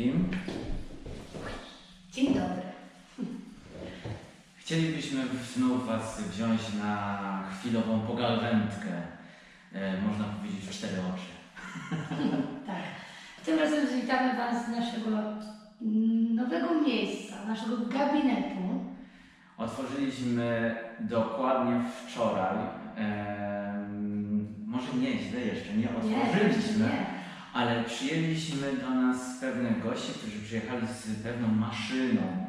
Wszystkim. Dzień dobry. Chcielibyśmy znów Was wziąć na chwilową pogalwędkę. E, można powiedzieć w cztery oczy. Tak. Tym razem witamy Was z naszego nowego miejsca, naszego gabinetu. Otworzyliśmy dokładnie wczoraj. em, może nie źle jeszcze, nie otworzyliśmy, Nie, ale przyjęliśmy do nas pewnych gości, którzy przyjechali z pewną maszyną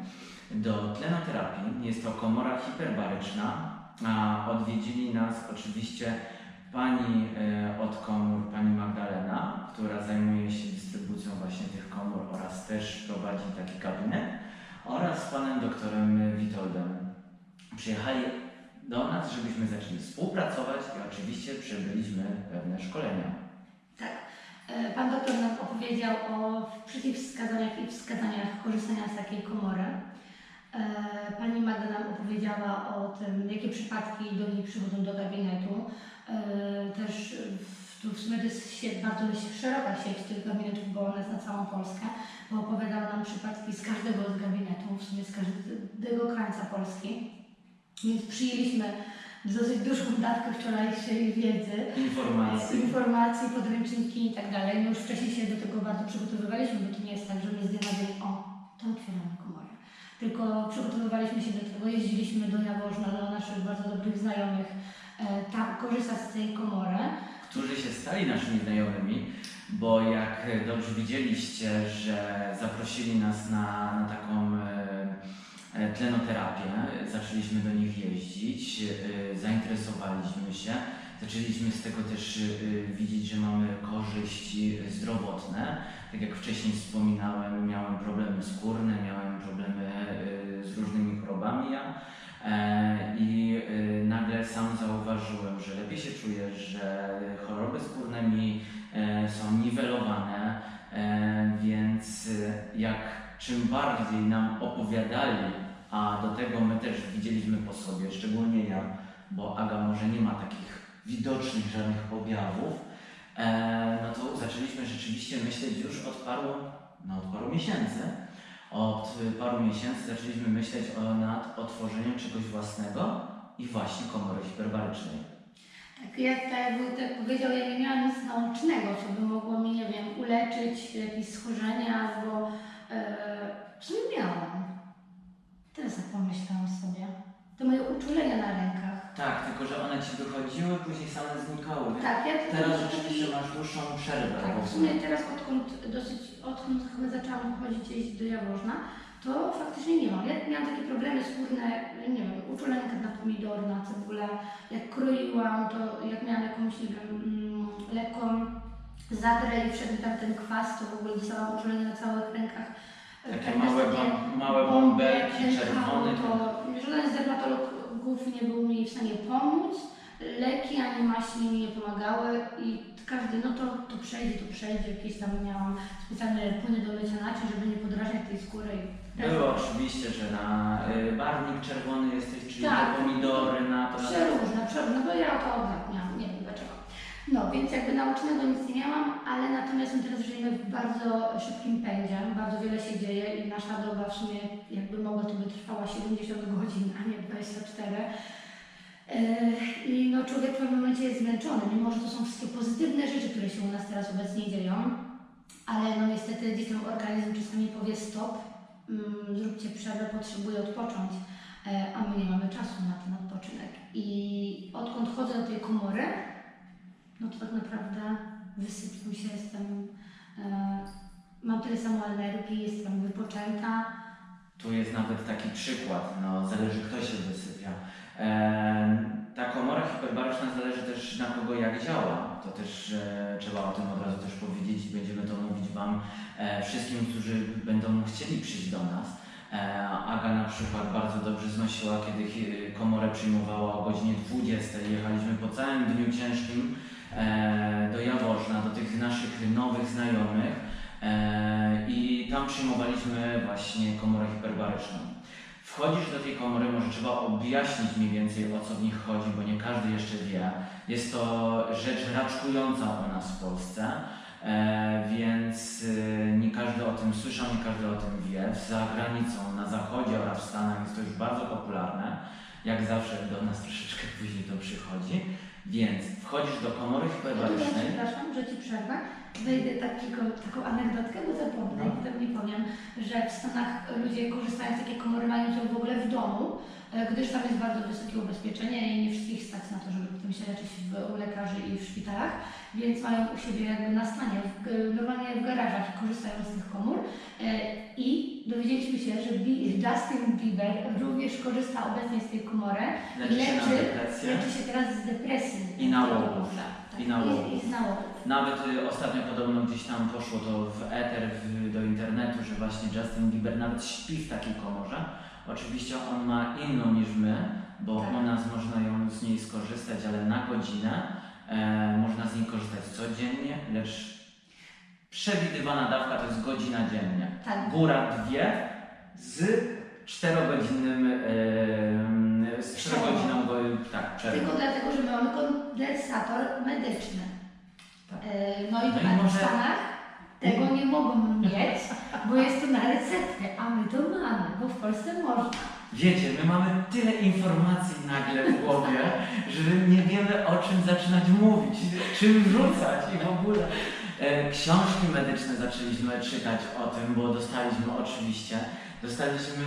do tlenoterapii. Jest to komora hiperbaryczna, a odwiedzili nas oczywiście pani e, od komór, pani Magdalena, która zajmuje się dystrybucją właśnie tych komór oraz też prowadzi taki gabinet oraz panem doktorem Witoldem. Przyjechali do nas, żebyśmy zaczęli współpracować i oczywiście przebyliśmy pewne szkolenia. Pan doktor nam opowiedział o przeciwwskazaniach i wskazaniach korzystania z takiej komory. E, Pani Magda nam opowiedziała o tym, jakie przypadki do niej przychodzą do gabinetu. E, Też w, sumie to jest bardzo szeroka sieć tych gabinetów, bo ona jest na całą Polskę, bo opowiadała nam przypadki z każdego z gabinetów, w sumie z każdego krańca Polski. Więc przyjęliśmy dosyć dużą dawkę wczorajszej wiedzy Informacji. informacji, podręczniki i tak dalej. My już wcześniej się do tego bardzo przygotowywaliśmy, bo to nie jest tak, że my z dnia na dzień, o, to otwieramy komorę. Tylko przygotowywaliśmy się do tego, jeździliśmy do Jaworzna, do naszych bardzo dobrych znajomych, e, tam korzystać z tej komory. którzy się stali naszymi znajomymi, bo jak dobrze widzieliście, że zaprosili nas na, na taką e, tlenoterapię, zaczęliśmy do nich jeździć, e, zainteresowaliśmy się, zaczęliśmy z tego też e, widzieć, że mamy korzyści zdrowotne. Tak jak wcześniej wspominałem, miałem problemy skórne, miałem problemy e, z różnymi chorobami ja. E, I e, nagle sam zauważyłem, że lepiej się czuję, że choroby skórne mi e, są czym bardziej nam opowiadali, a do tego my też widzieliśmy po sobie, szczególnie ja, bo Aga może nie ma takich widocznych żadnych objawów, e, no to zaczęliśmy rzeczywiście myśleć już od paru, no od paru miesięcy, od paru miesięcy zaczęliśmy myśleć o, nad otworzeniem czegoś własnego i właśnie komory hiperbarycznej. Tak jak tak jak Wojtek powiedział, ja nie miałam nic naocznego, co by mogło mi, nie wiem, uleczyć jakieś schorzenia albo e, w sumie miałam. Teraz tak pomyślałam sobie. Te moje uczulenia na rękach. Tak, tylko że one ci wychodziły, później same znikały. więc Tak, ja Teraz rzeczywiście masz dłuższą przerwę. Tak, w sumie teraz odkąd dosyć, odkąd chyba zaczęłam chodzić jeździć do Jaworzna, to faktycznie nie mam. Ja miałam takie problemy skórne, nie wiem, uczulenka na pomidory, na cebulę. Jak kroiłam, to jak miałam jakąś, nie wiem, mm, lekką zadrę i wszedł tam ten kwas, to w ogóle dostałam uczulenie na całych rękach. Takie Tak, małe, bom- małe bąbelki czerwone. To żaden z dermatologów nie był mi w stanie pomóc. Leki ani maści mi nie pomagały i każdy, no to, to przejdzie, to przejdzie. Jakieś tam miałam specjalne płyny do mycia naczyń, żeby nie podrażniać tej skóry. Było oczywiście, że na y, barwnik czerwony jesteś, czyli Tak. te pomidory na to. Na Przeróżne, przeróżne, bo ja to od lat miałam, nie wiem dlaczego. No, więc jakby naucznego nic nie miałam, ale natomiast my teraz żyjemy w bardzo szybkim pędzie, bardzo wiele się dzieje i nasza doba w sumie jakby mogła to by trwała 70 godzin, a nie 24. Yy, I no człowiek w pewnym momencie jest zmęczony, mimo że to są wszystkie pozytywne rzeczy, które się u nas teraz obecnie dzieją, ale no niestety gdzieś organizm czasami powie stop, mm, zróbcie przerwę, potrzebuję odpocząć, e, a my nie mamy czasu na ten odpoczynek. I odkąd chodzę do tej komory, no to tak naprawdę wysypiam się, jestem, e, mam tyle samo energii, jestem wypoczęta, Tu jest nawet taki przykład, no zależy kto się wysypia. Em, ta komora hiperbaryczna zależy też na kogo jak działa. To też e, trzeba o tym od razu też powiedzieć i będziemy to mówić Wam e, wszystkim, którzy będą chcieli przyjść do nas. E, Aga na przykład bardzo dobrze znosiła, kiedy komorę przyjmowała o godzinie 20. Jechaliśmy po całym dniu ciężkim e, do Jaworzna, do tych naszych nowych znajomych. E, I tam przyjmowaliśmy właśnie komorę hiperbaryczną. Wchodzisz do tej komory, może trzeba objaśnić mniej więcej o co w nich chodzi, bo nie każdy jeszcze wie. Jest to rzecz raczkująca u nas w Polsce. E, więc e, nie każdy o tym słyszał, nie każdy o tym wie. Za granicą, na zachodzie oraz w Stanach jest to już bardzo popularne. Jak zawsze do nas troszeczkę później to przychodzi. Więc wchodzisz do komory Ja hipobarycznej. przepraszam, że Ci przerwę. Wejdę takiego, taką anegdotkę, bo zapomnę No. i potem nie powiem, że w Stanach ludzie korzystają z takiej komory, mają to w ogóle w domu, e, gdyż tam jest bardzo wysokie ubezpieczenie i nie wszystkich stać na to, żeby potem się leczyć w, u lekarzy i w szpitalach, więc mają u siebie jakby na stanie, w, normalnie w garażach korzystają z tych komór e, i dowiedzieliśmy się, że Justin Bieber również korzysta obecnie z tej komory Leczy na leczy, leczy się teraz z depresji. I nałogów. Tak, I nałogów. Nawet y, ostatnio podobno gdzieś tam poszło to w eter, w, do internetu, że właśnie Justin Bieber nawet śpi w takiej komorze. Oczywiście on ma inną niż my, bo Tak. u nas można ją z niej skorzystać, ale na godzinę. E, można z niej korzystać codziennie, lecz przewidywana dawka to jest godzina dziennie. Tak. Góra dwie z czterogodzinnym, e, z czterogodziną, go- tak, przerwą. Tylko dlatego, że my mamy kondensator medyczny. Tak. E, No i No w Stanach tego nie mogą mieć, bo jest to na receptę, a my to mamy, bo w Polsce można. Wiecie, my mamy tyle informacji nagle w głowie, że nie wiemy o czym zaczynać mówić, czym rzucać i w ogóle. E, książki medyczne zaczęliśmy czytać o tym, bo dostaliśmy oczywiście, dostaliśmy,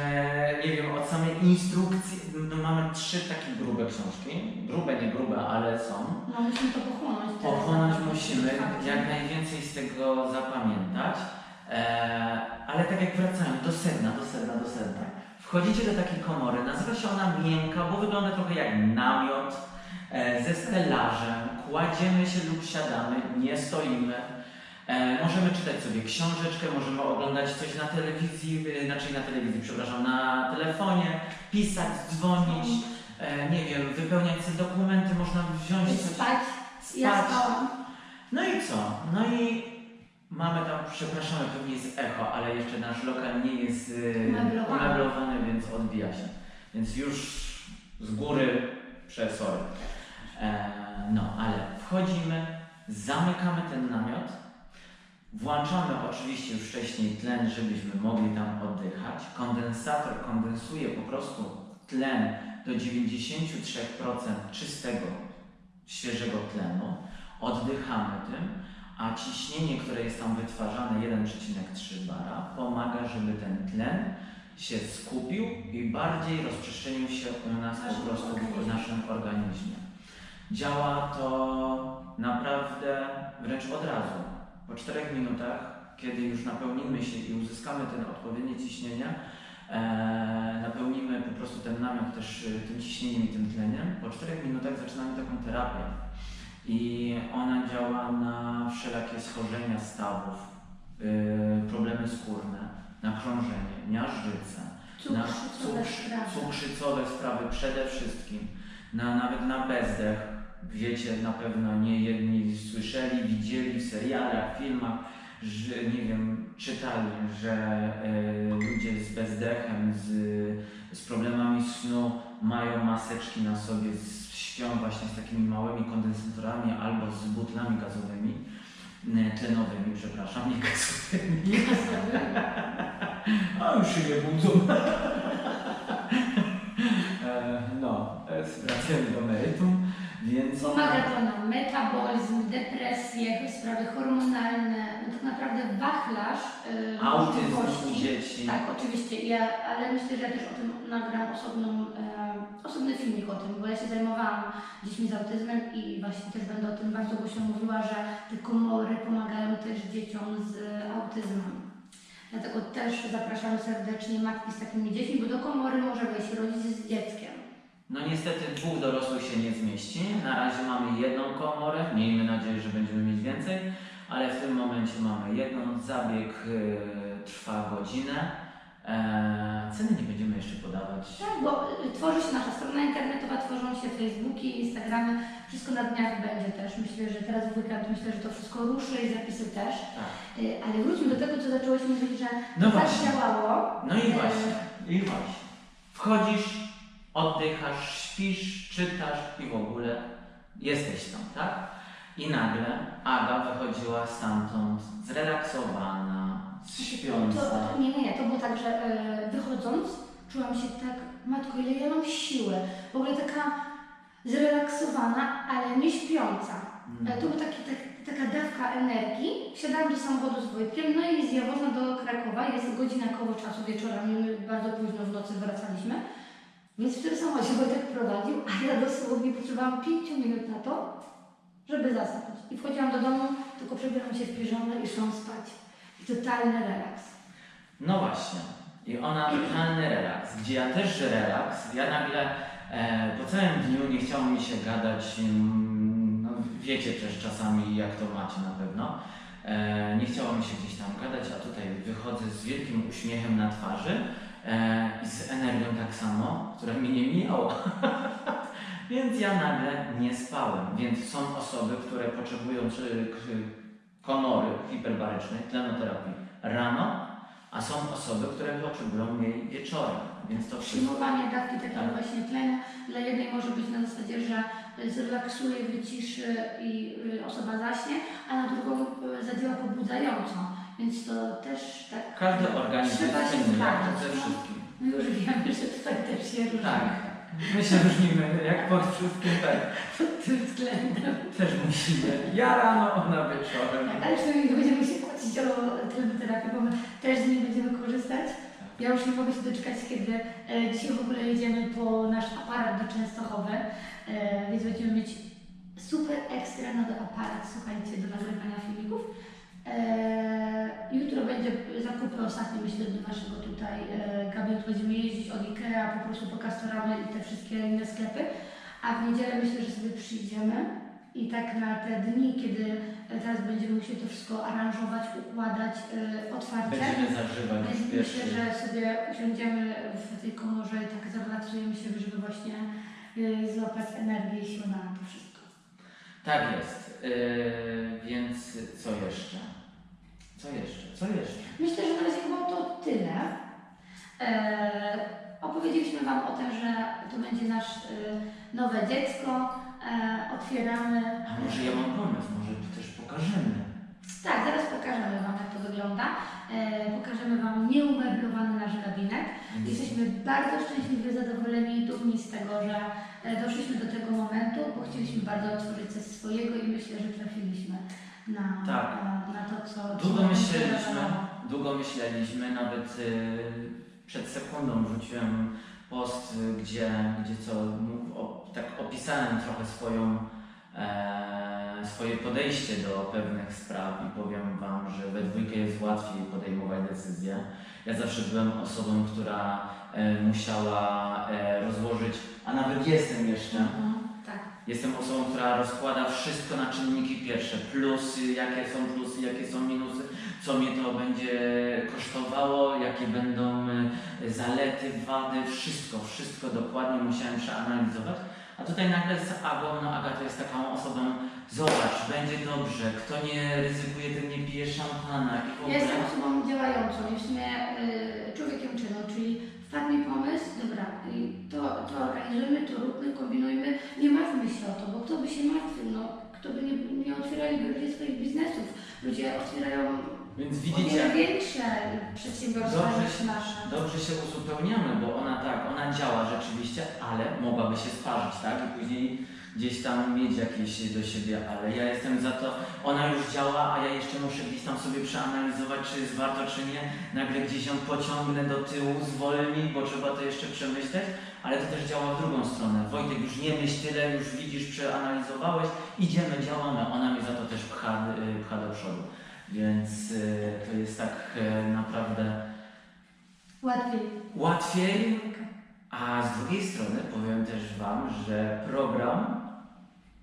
nie wiem, od samej instrukcji, no mamy trzy takie grube książki, grube, nie grube, ale są. No musimy to pochłonąć. teraz. Pochłonąć musimy, Fakty. jak najwięcej z tego zapamiętać, e, ale tak jak wracając do sedna, do sedna, do sedna. Wchodzicie do takiej komory, nazywa się ona miękka, bo wygląda trochę jak namiot e, ze stelażem. Kładziemy się lub siadamy, nie stoimy. E, możemy czytać sobie książeczkę, możemy oglądać coś na telewizji, e, znaczy na telewizji, przepraszam, na telefonie, pisać, dzwonić, e, nie wiem, wypełniać sobie dokumenty, można wziąć coś Spać. Ja spać. spałam. No i co? No i mamy tam, przepraszamy, pewnie jest echo, ale jeszcze nasz lokal nie jest Umeblowany. umeblowany, więc odbija się. Więc już z góry przesory. E, no, ale wchodzimy, zamykamy ten namiot, włączamy oczywiście już wcześniej tlen, żebyśmy mogli tam oddychać. Kondensator kondensuje po prostu tlen do 93% czystego, świeżego tlenu oddychamy tym, a ciśnienie, które jest tam wytwarzane 1,3 bara, pomaga, żeby ten tlen się skupił i bardziej rozprzestrzenił się u nas po prostu w naszym organizmie. Działa to naprawdę wręcz od razu. Po 4 minutach, kiedy już napełnimy się i uzyskamy ten odpowiednie ciśnienie, e, napełnimy po prostu ten namiot też e, tym ciśnieniem i tym tleniem, po 4 minutach zaczynamy taką terapię. I ona działa na wszelakie schorzenia stawów, yy, problemy skórne, nakrążenie, miażdżycę, na Cukrzycowe cukrz- sprawy. cukrzycowe sprawy przede wszystkim, na, nawet na bezdech. Wiecie, na pewno nie jedni słyszeli, widzieli w serialach, filmach, że nie wiem, czytali, że e, ludzie z bezdechem, z, z problemami snu mają maseczki na sobie, z, śpią właśnie z takimi małymi kondensatorami albo z butlami gazowymi, e, tlenowymi, przepraszam, nie gazowymi. A już się nie budzą. E, no, e, wracamy do meritum, więc... Pomaga to na metabolizm, depresję, sprawy hormonalne, no tak naprawdę wachlarz yy, Autyzm u dzieci. Tak, oczywiście, ja, ale myślę, że ja też o tym nagram osobną, e, osobny filmik o tym, bo ja się zajmowałam dziećmi z autyzmem i właśnie też będę o tym bardzo głośno mówiła, że te komory pomagają też dzieciom z autyzmem. Dlatego też zapraszam serdecznie matki z takimi dziećmi, bo do komory może wejść rodzic z dzieckiem. No niestety dwóch dorosłych się nie zmieści. Na razie mamy jedną komorę, miejmy nadzieję, że będziemy mieć więcej, ale w tym momencie mamy jedną. Zabieg y, trwa godzinę. E, ceny nie będziemy jeszcze podawać. Tak, bo y, tworzy się nasza strona internetowa, tworzą się Facebooki, Instagramy, wszystko na dniach będzie też. Myślę, że teraz w weekend myślę, że to wszystko ruszy i zapisy też. Tak. Y, Ale wróćmy do tego, co zaczęłaś mówić, że No tak właśnie. działało. No i E, właśnie, i właśnie. Wchodzisz, oddychasz, śpisz, czytasz i w ogóle jesteś tam, tak? I nagle Aga wychodziła stamtąd zrelaksowana, śpiąca. To, to, nie, nie, to było tak, że e, wychodząc czułam się tak, matko, ile ja mam siły. W ogóle taka zrelaksowana, ale nie śpiąca. E, to była taki, tak, taka dawka energii. Wsiadałam do samochodu z Wojtkiem, no i z Jaworzna do Krakowa. Jest godzina koło czasu wieczorami, my bardzo późno w nocy wracaliśmy. Więc w tym samochodzie Wojtek prowadził, a ja dosłownie potrzebowałam 5 minut na to, żeby zasnąć. I wchodziłam do domu, tylko przebieram się w piżamę i szłam spać. I totalny relaks. No właśnie. I ona totalny relaks, gdzie ja też relaks. Ja nagle e, po całym dniu nie chciało mi się gadać. mm, No, wiecie też czasami, jak to macie na pewno. E, nie chciało mi się gdzieś tam gadać, a tutaj wychodzę z wielkim uśmiechem na twarzy e, i z energią tak samo, która mi nie mijała. Więc ja nagle nie spałem. Więc są osoby, które potrzebują czy, k- komory hiperbarycznej, tlenoterapii rano, a są osoby, które potrzebują jej wieczorem. Więc to wszystko. Przyjmowanie dawki takiego Tak. właśnie tlenu dla jednej może być na zasadzie, że zrelaksuje, wyciszy i y, osoba zaśnie, a na drugą y, zadziała pobudzająco. Więc to też tak. Każdy organizm Trzeba jest się inny, jak zbadać, ze no. wszystkim. My już wiemy, że tutaj też się różni. Tak. My się różnimy, jak pod wszystkim tak. Pod tym względem. Też musimy. Ja rano, ona wieczorem. Tak, ale przynajmniej nie będziemy się kłócić o tlenoterapię, bo my też z niej będziemy korzystać. Ja już nie mogę się doczekać, kiedy e, dzisiaj w ogóle jedziemy po nasz aparat do Częstochowy, e, więc będziemy mieć super ekstra nowy aparat, słuchajcie, do nagrywania filmików. E, jutro będzie zakupy ostatnie, myślę, do naszego tutaj e, gabinetu. Będziemy jeździć od Ikea po prostu po Castoramy i te wszystkie inne sklepy. A w niedzielę myślę, że sobie przyjdziemy i tak na te dni, kiedy e, teraz będziemy musieli to wszystko aranżować, układać e, otwarcie. Będziemy zażywać Więc myślę, że sobie usiądziemy w tej komorze i tak zrelaksujemy się, żeby właśnie y, złapać energię i siłę na to wszystko. Tak jest. Yy, więc co jeszcze? Co jeszcze? Co jeszcze? Myślę, że na razie chyba to tyle. E, opowiedzieliśmy Wam o tym, że to będzie nasze nowe dziecko. E, otwieramy. A może ja mam pomysł, może tu też pokażemy. Tak, zaraz pokażemy Wam, jak to wygląda. E, pokażemy Wam nieumeblowany nasz gabinet. Jesteśmy bardzo szczęśliwi, zadowoleni i dumni z tego, że e, doszliśmy do tego momentu, bo chcieliśmy bardzo otworzyć coś swojego i myślę, że trafiliśmy na, Tak. na, to, co Długo co myśleliśmy, długo myśleliśmy, nawet y, przed sekundą wrzuciłem post, y, gdzie, gdzie co, mów- o, tak opisałem trochę swoją, e, swoje podejście do pewnych spraw i powiem Wam, że we dwójkę jest łatwiej podejmować decyzje. Ja zawsze byłem osobą, która e, musiała e, rozłożyć, a nawet jestem jeszcze, Mhm. Jestem osobą, która rozkłada wszystko na czynniki pierwsze. Plusy, jakie są plusy, jakie są minusy, co mnie to będzie kosztowało, jakie będą e, zalety, wady, wszystko, wszystko dokładnie musiałem przeanalizować. A tutaj nagle z Agą, no Aga to jest taką osobą, zobacz, będzie dobrze, kto nie ryzykuje, ten nie pije szampana i w Ja jestem osobą działającą sumie y, człowiekiem czynu, czyli wpadł mi pomysł, dobra, i to, to organizujmy, to róbmy, kombinujmy, o to, bo kto by się martwił, no, kto by nie, nie otwierali ludzie swoich biznesów. Ludzie otwierają Więc widzicie, wiele większe przedsiębiorstwa Dobrze niż się, nasze. dobrze się uzupełniamy, bo ona tak, ona działa rzeczywiście, ale mogłaby się sparzyć, tak? I później gdzieś tam mieć jakieś do siebie, ale ja jestem za to, ona już działa, a ja jeszcze muszę gdzieś tam sobie przeanalizować, czy jest warto, czy nie. Nagle gdzieś ją pociągnę do tyłu, zwolni, bo trzeba to jeszcze przemyśleć, ale to też działa w drugą stronę. Wojtek, już nie myśl tyle, już widzisz, przeanalizowałeś, idziemy, działamy. Ona mnie za to też pcha, y, pcha do przodu. Więc y, to jest tak y, naprawdę Łatwiej. łatwiej, a z drugiej strony powiem też Wam, że program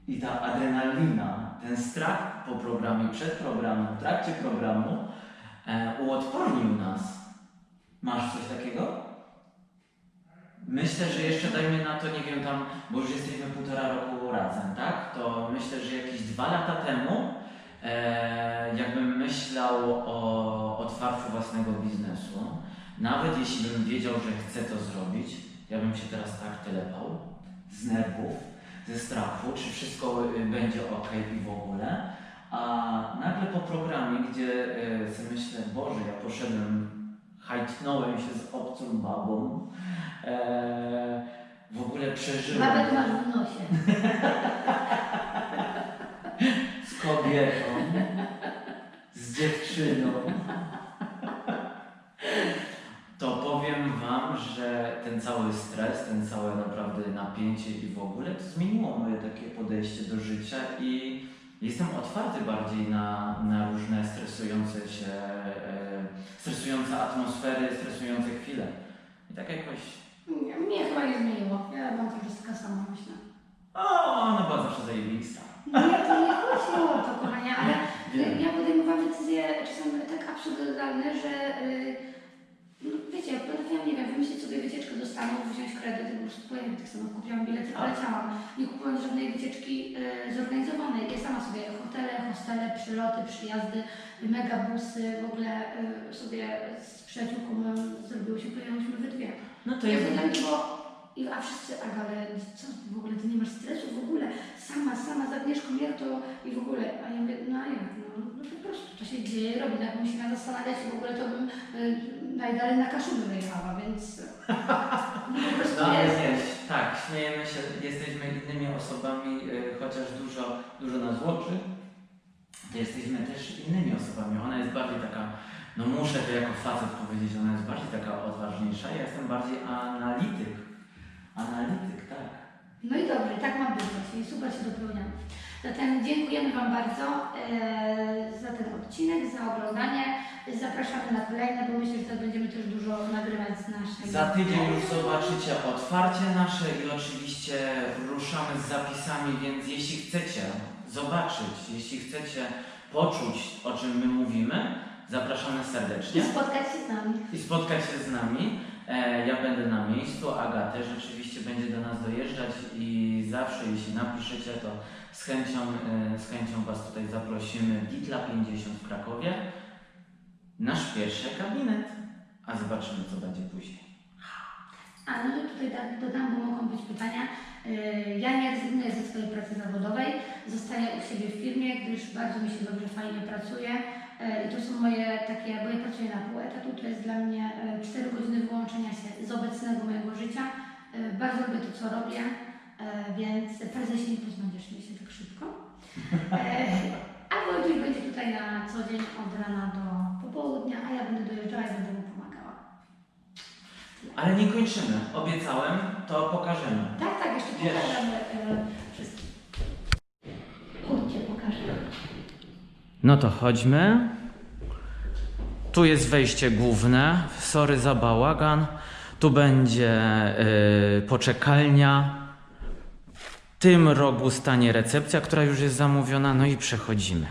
i ta adrenalina, ten strach po programie, przed programem, w trakcie programu e, uodpornił nas. Masz coś takiego? Myślę, że jeszcze dajmy na to, nie wiem tam, bo już jesteśmy półtora roku razem, tak? To myślę, że jakieś dwa lata temu, e, jakbym myślał o otwarciu własnego biznesu, nawet jeśli bym wiedział, że chcę to zrobić, ja bym się teraz tak telepał z nerwów, ze strachu, czy wszystko y, będzie ok i w ogóle. A nagle po programie, gdzie y, sobie myślę, Boże, ja poszedłem, hajtnąłem się z obcą babą, e, w ogóle przeżyłem Babek masz w nosie. z kobietą, z dziewczyną. To powiem Wam, że ten cały stres, ten całe naprawdę napięcie i w ogóle to zmieniło moje takie podejście do życia i jestem otwarty bardziej na, na różne stresujące się, e, stresujące atmosfery, stresujące chwile. I tak jakoś, Nie, Mnie chyba nie zmieniło. Ja mam czas taka sama, myślę. o, ona była zawsze zajebista. Nie, to nie chodziło o to, kochanie, ale ja podejmowałam decyzje czasem tak absurdalne, że y, no, wiecie, potrafiłam, nie wiem, wymyślić sobie wycieczkę do Stanów, wziąć kredyt po prostu pojechać tych Stanów, kupiłam bilety, poleciałam. Nie kupując żadnej wycieczki y, zorganizowanej. Ja sama sobie hotele, hostele, przyloty, przyjazdy, megabusy, w ogóle y, sobie z przyjaciółką moją zrobiły się, pojechałyśmy we dwie. No to Ja jest... jakby dla mnie było, i, a wszyscy, Aga, ale co, w ogóle ty nie masz stresu w ogóle, sama, sama z Agnieszką, jak to? I w ogóle, a ja mówię, no a jak, no, no po prostu to się dzieje, robi, no się miała zastanawiać w ogóle, to bym y, najdalej na Kaszuby wyjechała, więc no, po prostu No ale jest. wiesz, tak, śmiejemy się, jesteśmy innymi osobami, y, chociaż dużo, dużo nas łączy, to jesteśmy też innymi osobami. Ona jest bardziej taka, no muszę to jako facet powiedzieć, ona jest bardziej taka odważniejsza, ja jestem bardziej analityk. Analityk, tak. No i dobrze, tak ma być i super się dopełniamy. Zatem dziękujemy Wam bardzo e, za ten odcinek, za oglądanie. Zapraszamy na kolejne, bo myślę, że teraz będziemy też dużo nagrywać z naszej... Za tydzień już zobaczycie otwarcie nasze i oczywiście ruszamy z zapisami, więc jeśli chcecie zobaczyć, jeśli chcecie poczuć, o czym my mówimy, zapraszamy I serdecznie. spotkać się z nami. i spotkać się z nami. E, ja będę na miejscu, Aga też oczywiście będzie do nas dojeżdżać i zawsze jeśli napiszecie, to z chęcią, e, z chęcią Was tutaj zaprosimy. Ditla 50 w Krakowie. Nasz pierwszy gabinet, a zobaczymy co będzie później. A no to tutaj da- dodam, bo mogą być pytania. Yy, Ja nie rezygnuję ze swojej pracy zawodowej, zostaję u siebie w firmie, gdyż bardzo mi się dobrze, fajnie pracuje. Yy, I to są moje takie, bo ja pracuję na pół etatu, to jest dla mnie 4 godziny wyłączenia się z obecnego mojego życia. Bardzo lubię to, co robię, więc prezesie nie pozbędziesz mnie się tak szybko. Yy, A Wojciech będzie tutaj na co dzień od rana do popołudnia, a ja będę dojeżdżała i będę mu pomagała. Ale nie kończymy. Obiecałem, to pokażemy. Tak, tak, jeszcze Wiesz. pokażemy e, wszystkim. Chodźcie, pokażę. No to chodźmy. Tu jest wejście główne. Sorry za bałagan. Tu będzie y, poczekalnia. W tym rogu stanie recepcja, która już jest zamówiona. No i przechodzimy.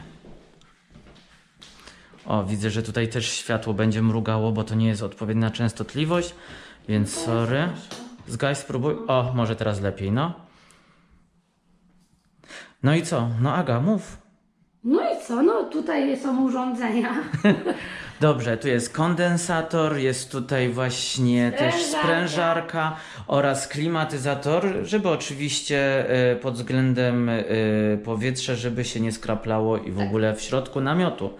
O, widzę, że tutaj też światło będzie mrugało, bo to nie jest odpowiednia częstotliwość, więc sorry. Zgaś, spróbuj. O, może teraz lepiej, no. No i co? No Aga, mów. No i co? No tutaj są urządzenia. Dobrze, tu jest kondensator, jest tutaj właśnie też Sprężarka. oraz klimatyzator, żeby oczywiście e, pod względem e, powietrza, żeby się nie skraplało i w Tak. ogóle w środku namiotu.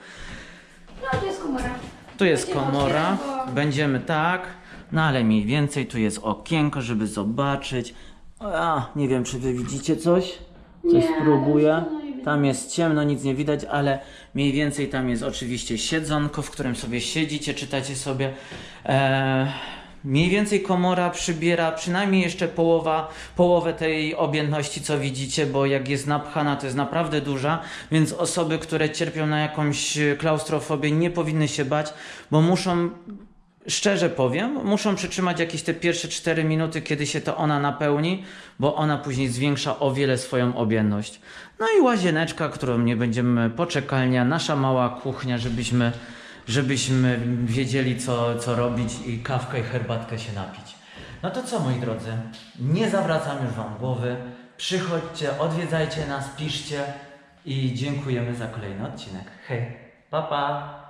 No to jest komora. Tu jest Będziemy komora, otwierać, bo- będziemy tak, no ale mniej więcej tu jest okienko, żeby zobaczyć. A, nie wiem, czy wy widzicie coś? Coś spróbuję. Tam jest ciemno, nic nie widać, ale mniej więcej tam jest oczywiście siedzonko, w którym sobie siedzicie, czytacie sobie. E, mniej więcej komora przybiera przynajmniej jeszcze połowa, połowę tej objętności, co widzicie, bo jak jest napchana, to jest naprawdę duża, więc osoby, które cierpią na jakąś klaustrofobię, nie powinny się bać, bo muszą Szczerze powiem, muszą przytrzymać jakieś te pierwsze 4 minuty, kiedy się to ona napełni, bo ona później zwiększa o wiele swoją objętość. No i łazieneczka, którą nie będziemy, poczekalnia, nasza mała kuchnia, żebyśmy, żebyśmy wiedzieli, co, co robić i kawkę i herbatkę się napić. No to co, moi drodzy, nie zawracam już Wam głowy. Przychodźcie, odwiedzajcie nas, piszcie i dziękujemy za kolejny odcinek. Hej, pa pa!